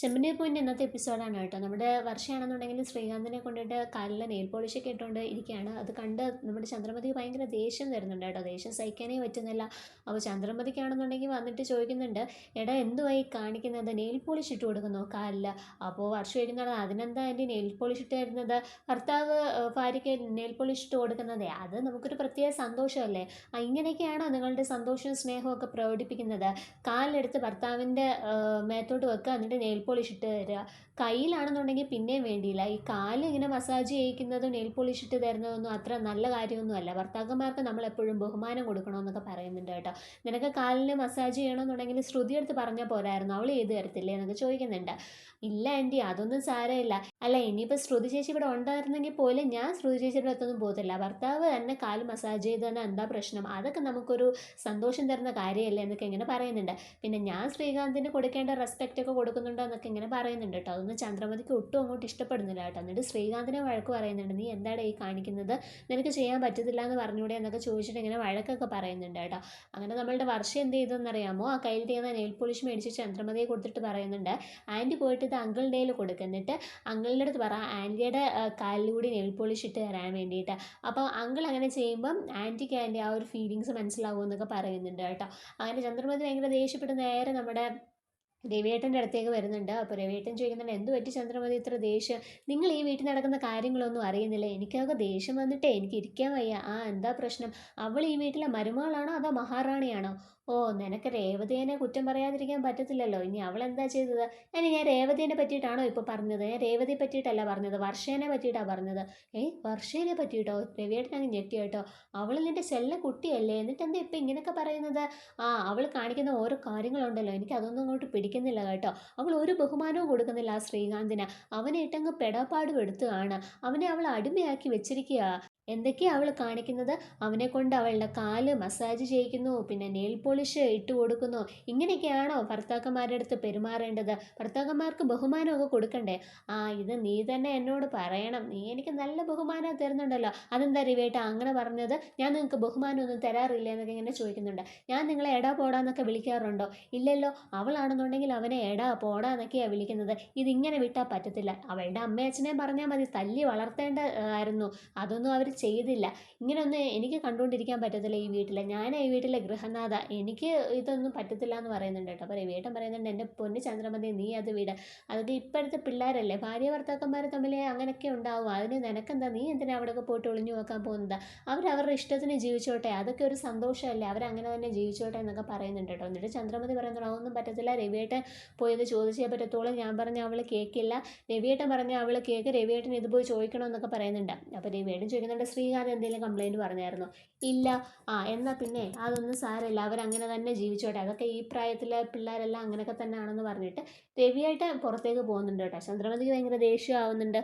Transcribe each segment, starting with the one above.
ചെമ്പനീർ പോയിന്റെ ഇന്നത്തെ എപ്പിസോഡാണ് കേട്ടോ. നമ്മുടെ വർഷയാണെന്നുണ്ടെങ്കിൽ ശ്രീകാന്തിനെ കൊണ്ടിട്ട് കാലിൽ നെയിൽ പോളിഷൊക്കെ ഇട്ടുകൊണ്ട് ഇരിക്കുകയാണ്. അത് കണ്ട് നമ്മുടെ ചന്ദ്രമതിക്ക് ഭയങ്കര ദേഷ്യം വരുന്നുണ്ട് കേട്ടോ. ദേഷ്യം സഹിക്കാനേ പറ്റുന്നില്ല. അപ്പോൾ ചന്ദ്രമതിക്കാണെന്നുണ്ടെങ്കിൽ വന്നിട്ട് ചോദിക്കുന്നുണ്ട് എടാ എന്തുവായി കാണിക്കുന്നത്? നെയിൽ പോളിഷ് ഇട്ട് കൊടുക്കുന്നു കാലിൽ അപ്പോൾ വർഷം ചോദിക്കുന്നത് അതിനെന്താ എന്റെ നെയിൽ പോളിഷ് ഇട്ട് തരുന്നത്? ഭർത്താവ് ഭാര്യയ്ക്ക് നെയിൽ പോളിഷ് ഇട്ട് കൊടുക്കുന്നതേ? അത് നമുക്കൊരു പ്രത്യേക സന്തോഷമല്ലേ? ഇങ്ങനെയൊക്കെയാണോ നിങ്ങളുടെ സന്തോഷവും സ്നേഹവും ഒക്കെ പ്രകടിപ്പിക്കുന്നത്? കാലിലെടുത്ത് ഭർത്താവിന്റെ മേത്തോട്ട് വെക്കുക എന്നിട്ട് നെയിൽ പോളിഷ് ഇട്ട് തരിക കയ്യിലാണെന്നുണ്ടെങ്കിൽ പിന്നെയും വേണ്ടിയില്ല. ഈ കാൽ ഇങ്ങനെ മസാജ് ചെയ്യിക്കുന്നതും നെയിൽ പോളിഷ് ഇട്ട് തരുന്നതൊന്നും അത്ര നല്ല കാര്യമൊന്നും അല്ല ഭർത്താക്കന്മാർക്ക് നമ്മൾ എപ്പോഴും ബഹുമാനം കൊടുക്കണമെന്നൊക്കെ പറയുന്നുണ്ട് കേട്ടോ. നിനക്ക് കാലിന് മസാജ് ചെയ്യണമെന്നുണ്ടെങ്കിൽ ശ്രുതി എടുത്ത് പറഞ്ഞാൽ പോരായിരുന്നു. അവൾ ചെയ്ത് തരത്തില്ലേ എന്നൊക്കെ ചോദിക്കുന്നുണ്ട്. ഇല്ല ആന്റി അതൊന്നും സാരമില്ല. അല്ല ഇനിയിപ്പോൾ ശ്രുതി ചേച്ചി ഇവിടെ ഉണ്ടായിരുന്നെങ്കിൽ പോലും ഞാൻ ശ്രുതി ചേച്ചിയുടെ അടുത്തൊന്നും പോകത്തില്ല. ഭർത്താവ് തന്നെ കാൽ മസാജ് ചെയ്ത് തന്നെ എന്താ പ്രശ്നം? അതൊക്കെ നമുക്കൊരു സന്തോഷം തരുന്ന കാര്യമല്ലേ എന്നൊക്കെ ഇങ്ങനെ പറയുന്നുണ്ട്. പിന്നെ ഞാൻ ശ്രീകാന്തിന് കൊടുക്കേണ്ട റെസ്പെക്റ്റ് ഒക്കെ കൊടുക്കുന്നുണ്ടോ എന്നൊക്കെ ഇങ്ങനെ പറയുന്നുണ്ട് കേട്ടോ. അതൊന്നും ചന്ദ്രമതിക്ക് ഒട്ടും അങ്ങോട്ട് ഇഷ്ടപ്പെടുന്നില്ല കേട്ടോ. എന്നിട്ട് ശ്രീകാന്തിനെ വഴക്ക് പറയുന്നുണ്ട് നീ എന്താണ് ഈ കാണിക്കുന്നത്? നിനക്ക് ചെയ്യാൻ പറ്റത്തില്ല എന്ന് പറഞ്ഞൂടെ? എന്നൊക്കെ ചോദിച്ചിട്ട് ഇങ്ങനെ വഴക്കൊക്കെ പറയുന്നുണ്ട് കേട്ടോ. അങ്ങനെ നമ്മളുടെ വർഷം എന്ത് ചെയ്തെന്നറിയാമോ? ആ കയ്യിൽ ചെയ്യുന്ന നെയിൽ പോളിഷ് മേടിച്ച് ചന്ദ്രമതിയെ കൊടുത്തിട്ട് പറയുന്നുണ്ട് ആന്റി പോയിട്ട് ഇത് അങ്കിളിന്റെ കയ്യിൽ എന്നിട്ട് അങ്കിളിന്റെ അടുത്ത് പറ ആന്റിയുടെ കാലിലൂടെ നെയിൽ പോളിഷ് ഇട്ട് തരാൻ വേണ്ടിയിട്ട്. അപ്പോൾ അങ്കിൾ അങ്ങനെ ചെയ്യുമ്പം ആന്റിക്ക് ആന്റി ആ ഒരു ഫീലിങ്സ് മനസ്സിലാവുമെന്നൊക്കെ പറയുന്നുണ്ട് കേട്ടോ. അങ്ങനെ ചന്ദ്രമതി ഭയങ്കര ദേഷ്യപ്പെട്ട് നേരെ നമ്മുടെ രവിയേട്ടന്റെ അടുത്തേക്ക് വരുന്നുണ്ട്. അപ്പോൾ രവിയേട്ടൻ ചോദിക്കുന്നുണ്ട് എന്ത് പറ്റി ചന്ദ്രമതി? ഇത്ര ദേഷ്യം. നിങ്ങൾ ഈ വീട്ടിൽ നടക്കുന്ന കാര്യങ്ങളൊന്നും അറിയുന്നില്ല? എനിക്കൊക്കെ ദേഷ്യം വന്നിട്ടേ എനിക്ക് ഇരിക്കാൻ വയ്യ. ആ എന്താ പ്രശ്നം? അവൾ ഈ വീട്ടിലെ മരുമകളാണോ അതോ മഹാറാണിയാണോ? ഓ നിനക്ക് രേവതിയെ കുറ്റം പറയാതിരിക്കാൻ പറ്റത്തില്ലല്ലോ. ഇനി അവൾ എന്താ ചെയ്തത്? ഇനി ഞാൻ രേവതിയെ പറ്റിയിട്ടാണോ ഇപ്പോൾ പറഞ്ഞത്? ഞാൻ രേവതിയെ പറ്റിയിട്ടല്ല പറഞ്ഞത്. വർഷേനെ പറ്റിയിട്ടാണ് പറഞ്ഞത്. ഏയ് വർഷേനെ പറ്റിയിട്ടോ? രവിയേട്ടൻ അങ്ങ് ഞെട്ടി അവൾ നിന്റെ ചെല്ല കുട്ടിയല്ലേ? എന്നിട്ട് എന്താ ഇപ്പം ഇങ്ങനെയൊക്കെ പറയുന്നത്? ആ അവൾ കാണിക്കുന്ന ഓരോ കാര്യങ്ങളുണ്ടല്ലോ. എനിക്ക് അതൊന്നും അങ്ങോട്ട് പിടിക്കുന്നില്ല കേട്ടോ. അവൾ ഒരു ബഹുമാനവും കൊടുക്കുന്നില്ല ആ ശ്രീകാന്തിന്. അവനെ ഇട്ടങ്ങ് പെടാപ്പാടും എടുത്തുകയാണ് അവനെ അവൾ അടിമയാക്കി വെച്ചിരിക്കുക എന്തൊക്കെയാ അവൾ കാണിക്കുന്നത്? അവനെ കൊണ്ട് അവളുടെ കാൽ മസാജ് ചെയ്യിക്കുന്നു പിന്നെ നെയിൽ പോളിഷ് ഇട്ട് കൊടുക്കുന്നു. ഇങ്ങനെയൊക്കെയാണോ ഭർത്താക്കന്മാരുടെ അടുത്ത് പെരുമാറേണ്ടത്? ഭർത്താക്കന്മാർക്ക് ബഹുമാനമൊക്കെ കൊടുക്കണ്ടേ? ആ ഇത് നീ തന്നെ എന്നോട് പറയണം. നീ എനിക്ക് നല്ല ബഹുമാനം തരുന്നുണ്ടല്ലോ. അതെന്താ റിവേട്ട അങ്ങനെ പറഞ്ഞത്? ഞാൻ നിങ്ങൾക്ക് ബഹുമാനമൊന്നും തരാറില്ല എന്നൊക്കെ ഇങ്ങനെ ചോദിക്കുന്നുണ്ട്. ഞാൻ നിങ്ങളെ എടാ പോടാന്നൊക്കെ വിളിക്കാറുണ്ടോ? ഇല്ലല്ലോ. അവളാണെന്നുണ്ടെങ്കിൽ അവനെ എടാ പോടാ എന്നൊക്കെയാണ് വിളിക്കുന്നത്. ഇതിങ്ങനെ വിട്ടാൽ പറ്റത്തില്ല. അവളുടെ അമ്മയച്ഛനെ പറഞ്ഞാൽ മതി. തല്ലി വളർത്തേണ്ട ആയിരുന്നു. അതൊന്നും അവർ ചെയ്തില്ല. ഇങ്ങനെയൊന്നും എനിക്ക് കണ്ടുകൊണ്ടിരിക്കാൻ പറ്റത്തില്ല ഈ വീട്ടിൽ ഞാൻ ഈ വീട്ടിലെ ഗൃഹനാഥ. എനിക്ക് ഇതൊന്നും പറ്റത്തില്ല എന്ന് പറയുന്നുണ്ട് കേട്ടോ. അപ്പോൾ രവിയേട്ടൻ പറയുന്നുണ്ട് എന്റെ പൊന്നു ചന്ദ്രമതി നീ അത് വിട. അതൊക്കെ ഇപ്പോഴത്തെ പിള്ളേരല്ലേ? ഭാര്യ ഭർത്താക്കന്മാർ തമ്മിൽ അങ്ങനെയൊക്കെ ഉണ്ടാവും. അതിന് നിനക്കെന്താ? നീ എന്തിനാ അവിടെയൊക്കെ പോയിട്ട് ഒളിഞ്ഞു നോക്കാൻ പോകുന്നത്? അവരവരുടെ ഇഷ്ടത്തിന് ജീവിച്ചോട്ടെ. അതൊക്കെ ഒരു സന്തോഷമല്ലേ? അവരങ്ങനെ തന്നെ ജീവിച്ചോട്ടെ എന്നൊക്കെ പറയുന്നുണ്ട് കേട്ടോ. എന്നിട്ട് ചന്ദ്രമതി പറയുന്നുണ്ട് അതൊന്നും പറ്റത്തില്ല. രവിയേട്ടൻ പോയത് ചോദിച്ചേ പറ്റത്തുള്ളൂ. ഞാൻ പറഞ്ഞ അവൾ കേൾക്കില്ല രവിയേട്ടൻ പറഞ്ഞ അവൾ കേൾക്ക് രവിയേട്ടൻ ഇതുപോയി ചോദിക്കണമെന്നൊക്കെ പറയുന്നുണ്ട്. അപ്പോൾ രവിയേട്ടൻ ചോദിക്കുന്നുണ്ട് ശ്രീകാന്ത് എന്തെങ്കിലും കംപ്ലൈന്റ് പറഞ്ഞായിരുന്നോ? ഇല്ല. ആ എന്നാൽ പിന്നെ അതൊന്നും സാരമില്ല. അവരങ്ങനെ തന്നെ ജീവിച്ചോട്ടെ. അതൊക്കെ ഈ പ്രായത്തിലെ പിള്ളേരെല്ലാം അങ്ങനെയൊക്കെ തന്നെ ആണെന്ന് പറഞ്ഞിട്ട് രവിയായിട്ട് പുറത്തേക്ക് പോകുന്നുണ്ട് കേട്ടോ. ചന്ദ്രമതിക്ക് ഭയങ്കര ദേഷ്യമാവുന്നുണ്ട്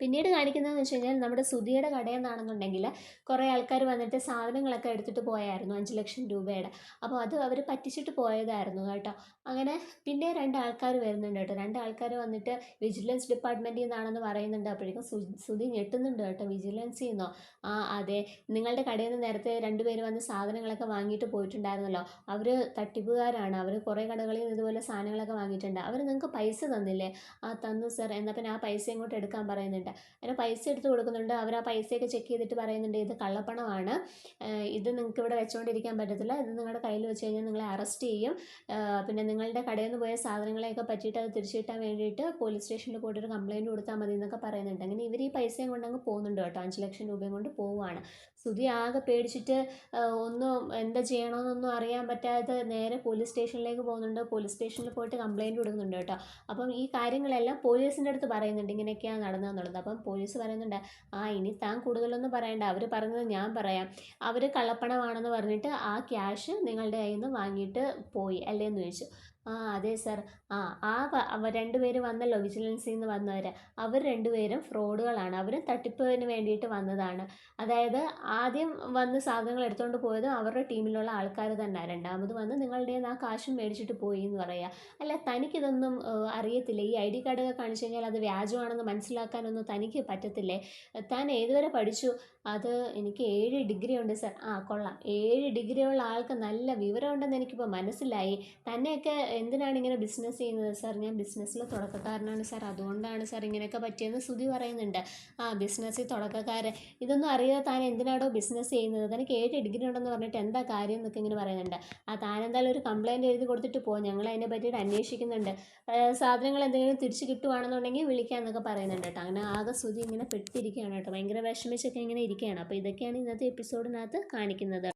പിന്നീട് കാണിക്കുന്നതെന്ന് വെച്ച് കഴിഞ്ഞാൽ നമ്മുടെ സുധിയുടെ കടയിൽ നിന്നാണെന്നുണ്ടെങ്കിൽ കുറേ ആൾക്കാർ വന്നിട്ട് സാധനങ്ങളൊക്കെ എടുത്തിട്ട് പോയായിരുന്നു അഞ്ച് ലക്ഷം രൂപയുടെ. അപ്പോൾ അത് അവർ പറ്റിച്ചിട്ട് പോയതായിരുന്നു കേട്ടോ. അങ്ങനെ പിന്നെ രണ്ട് ആൾക്കാർ വരുന്നുണ്ട് കേട്ടോ. രണ്ട് ആൾക്കാർ വന്നിട്ട് വിജിലൻസ് ഡിപ്പാർട്ട്മെന്റിൽ നിന്നാണെന്ന് പറയുന്നുണ്ട്. അപ്പോഴേക്കും സുധി ഞെട്ടുന്നുണ്ട് കേട്ടോ. വിജിലൻസിൽ നിന്നോ? ആ അതെ. നിങ്ങളുടെ കടയിൽ നിന്ന് നേരത്തെ രണ്ടുപേര് വന്ന് സാധനങ്ങളൊക്കെ വാങ്ങിയിട്ട് പോയിട്ടുണ്ടായിരുന്നല്ലോ. അവർ തട്ടിപ്പുകാരാണ്. അവർ കുറേ കടകളിൽ നിന്ന് ഇതുപോലെ സാധനങ്ങളൊക്കെ വാങ്ങിയിട്ടുണ്ട്. അവർ നിങ്ങൾക്ക് പൈസ തന്നില്ലേ? ആ തന്നു സർ. എന്നാൽ പിന്നെ ആ പൈസ ഇങ്ങോട്ട് എടുക്കാൻ പറയുന്നുണ്ട്. അങ്ങനെ പൈസ എടുത്ത് കൊടുക്കുന്നുണ്ട്. അവർ ആ പൈസയൊക്കെ ചെക്ക് ചെയ്തിട്ട് പറയുന്നുണ്ട് ഇത് കള്ളപ്പണമാണ്. ഇത് നിങ്ങൾക്ക് ഇവിടെ വെച്ചുകൊണ്ടിരിക്കാൻ പറ്റത്തില്ല. ഇത് നിങ്ങളുടെ കയ്യിൽ വെച്ച് കഴിഞ്ഞാൽ നിങ്ങളെ അറസ്റ്റ് ചെയ്യും. പിന്നെ നിങ്ങളുടെ കടയിൽ നിന്ന് പോയ സാധനങ്ങളെയൊക്കെ പറ്റിയിട്ട് അത് തിരിച്ചു കിട്ടാൻ വേണ്ടിയിട്ട് പോലീസ് സ്റ്റേഷനിൽ പോയിട്ട് ഒരു കംപ്ലയിന്റ് കൊടുത്താൽ മതി എന്നൊക്കെ പറയുന്നുണ്ട്. അങ്ങനെ ഇവർ ഈ പൈസയും കൊണ്ട് അങ്ങ് പോകുന്നുണ്ട് കേട്ടോ. അഞ്ച് ലക്ഷം രൂപയും കൊണ്ട് പോവുകയാണ് സുധി ആകെ പേടിച്ചിട്ട് ഒന്നും എന്താ ചെയ്യണമെന്നൊന്നും അറിയാൻ പറ്റാതെ നേരെ പോലീസ് സ്റ്റേഷനിലേക്ക് പോകുന്നുണ്ട്. പോലീസ് സ്റ്റേഷനിൽ പോയിട്ട് കംപ്ലയിന്റ് കൊടുക്കുന്നുണ്ട് കേട്ടോ. അപ്പം ഈ കാര്യങ്ങളെല്ലാം പോലീസിന്റെ അടുത്ത് പറയുന്നുണ്ട്. ഇങ്ങനെയൊക്കെയാണ് നടന്നതെന്നുള്ളത്. അപ്പം പോലീസ് പറയുന്നുണ്ട് ആ ഇനി താൻ കൂടുതലൊന്നും പറയണ്ട. അവർ പറഞ്ഞത് ഞാൻ പറയാം. അവർ കള്ളപ്പണമാണെന്ന് പറഞ്ഞിട്ട് ആ ക്യാഷ് നിങ്ങളുടെ കയ്യിൽ നിന്ന് വാങ്ങിയിട്ട് പോയി അല്ലേ എന്ന് ചോദിച്ചു. ആ അതെ സർ. ആ ആ വ- അവ രണ്ടുപേര് വന്നല്ലോ വിജിലൻസിൽ നിന്ന് വന്നവർ അവർ രണ്ടുപേരും ഫ്രോഡുകളാണ്. അവരും തട്ടിപ്പിന് വേണ്ടിയിട്ട് വന്നതാണ്. അതായത് ആദ്യം വന്ന് സാധനങ്ങൾ എടുത്തുകൊണ്ട് പോയത് അവരുടെ ടീമിലുള്ള ആൾക്കാർ തന്നെ. രണ്ടാമത് വന്ന് നിങ്ങളുടെ ആ കാശും മേടിച്ചിട്ട് പോയി എന്ന് പറയുക അല്ല തനിക്കിതൊന്നും അറിയത്തില്ല. ഈ ഐ ഡി കാർഡൊക്കെ കാണിച്ചു കഴിഞ്ഞാൽ അത് വ്യാജമാണെന്ന് മനസ്സിലാക്കാനൊന്നും തനിക്ക് പറ്റത്തില്ലേ? താൻ ഏതുവരെ പഠിച്ചു? അത് എനിക്ക് ഏഴ് ഡിഗ്രി ഉണ്ട് സർ. ആ കൊള്ളാം. ഏഴ് ഡിഗ്രി ഉള്ള ആൾക്ക് നല്ല വിവരമുണ്ടെന്ന് എനിക്കിപ്പോൾ മനസ്സിലായി. തന്നെയൊക്കെ എന്തിനാണ് ഇങ്ങനെ ബിസിനസ് ചെയ്യുന്നത് സാർ ഞാൻ ബിസിനസ്സിൽ തുടക്കക്കാരനാണ് സാർ അതുകൊണ്ടാണ് സാർ ഇങ്ങനെയൊക്കെ പറ്റിയെന്ന് സ്തുതി പറയുന്നുണ്ട്. ആ ബിസിനസ്സിൽ തുടക്കക്കാരെ. ഇതൊന്നും അറിയാതെ താൻ എന്തിനാണോ ബിസിനസ് ചെയ്യുന്നത്? തനിക്ക് ഏഴ് ഡിഗ്രി ഉണ്ടെന്ന് പറഞ്ഞിട്ട് എന്താ കാര്യം എന്നൊക്കെ ഇങ്ങനെ പറയുന്നുണ്ട്. ആ താൻ എന്തായാലും ഒരു കംപ്ലയിന്റ് എഴുതി കൊടുത്തിട്ട് പോ. ഞങ്ങൾ അതിനെ പറ്റിയിട്ട് അന്വേഷിക്കുന്നുണ്ട്. സാധനങ്ങൾ എന്തെങ്കിലും തിരിച്ച് കിട്ടുവാണെന്നുണ്ടെങ്കിൽ വിളിക്കാമെന്നൊക്കെ പറയുന്നുണ്ട് കേട്ടോ. അങ്ങനെ ആകെ സ്തുതി ഇങ്ങനെ പെട്ടിരിക്കുകയാണ് കേട്ടോ. ഭയങ്കര വിഷമിച്ചൊക്കെ ഇങ്ങനെ ഇരിക്കുകയാണ്. അപ്പോൾ ഇതൊക്കെയാണ് ഇന്നത്തെ എപ്പിസോഡിനകത്ത് കാണിക്കുന്നത്.